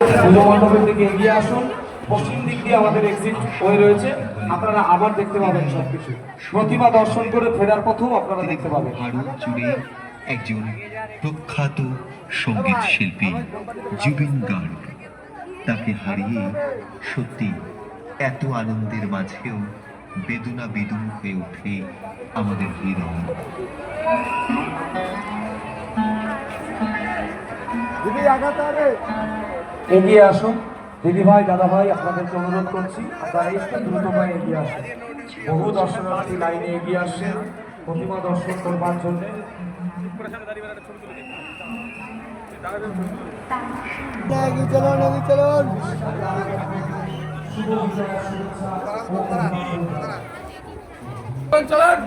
পুজো মণ্ডপের দিকে এগিয়ে আসুন। পশ্চিম দিক দিয়ে আমাদের এক্সিট হয়ে রয়েছে। আপনারা আবার দেখতে পাবেন সবকিছু। প্রতিমা দর্শন করে ফেরার পথেও আপনারা দেখতে পাবেন। একজন প্রখ্যাত সংগীত শিল্পী জুবিন গার্গ। তাকে হারিয়ে সত্যি এত আনন্দের মাঝেও বেদনা বেদুন হয়ে ওঠে আমাদের হৃদয় এগিয়ে আসুন। দিদি ভাই, দাদা ভাই, আপনাদেরকে অনুরোধ করছি, আপনারা একটু দ্রুতময় এগিয়ে আসুন। বহু দর্শনার্থী লাইনে এগিয়ে আসছেন। প্রতিমা দর্শন করবার জন্য। চলুন।